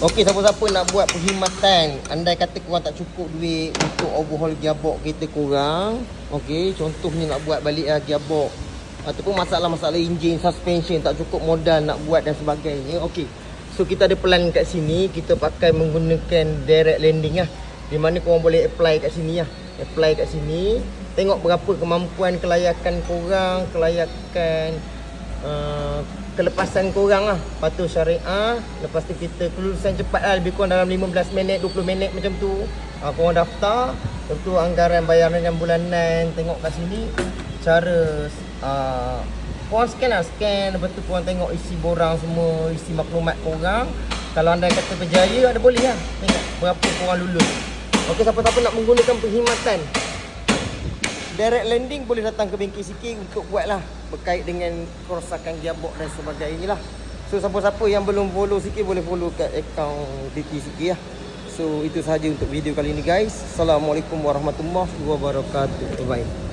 Okey, siapa-siapa nak buat perkhidmatan Andai kata korang tak cukup duit Untuk overhaul gearbox kita korang Okey, contohnya nak buat balik lah gearbox. Ataupun masalah-masalah enjin, suspension Tak cukup modal nak buat dan sebagainya Okey, so kita ada plan kat sini Kita pakai menggunakan direct landing lah Di mana korang boleh apply kat sini lah Apply kat sini. Tengok berapa kemampuan kelayakan korang Kelayakan uh, kelepasan korang lah. Patuh syariah Lepas tu kita kelulusan cepat lah. Lebih kurang dalam 15 minit 20 minit macam tu. Uh, Korang daftar. Lepas tu anggaran bayaran yang bulanan. Tengok kat sini. Cara uh, Korang scan lah Scan. Lepas tu korang tengok isi borang semua Isi maklumat korang. Kalau anda kata berjaya Ada boleh lah. Tengok berapa korang lulus. Okey siapa-siapa nak menggunakan perkhidmatan direct landing boleh datang ke bengkel sikit untuk buat lah berkait dengan kerosakan gearbox dan sebagainya lah so siapa-siapa yang belum follow sikit boleh follow kat account DT sikit lah. So itu sahaja untuk video kali ni guys. Assalamualaikum warahmatullahi wabarakatuh. Bye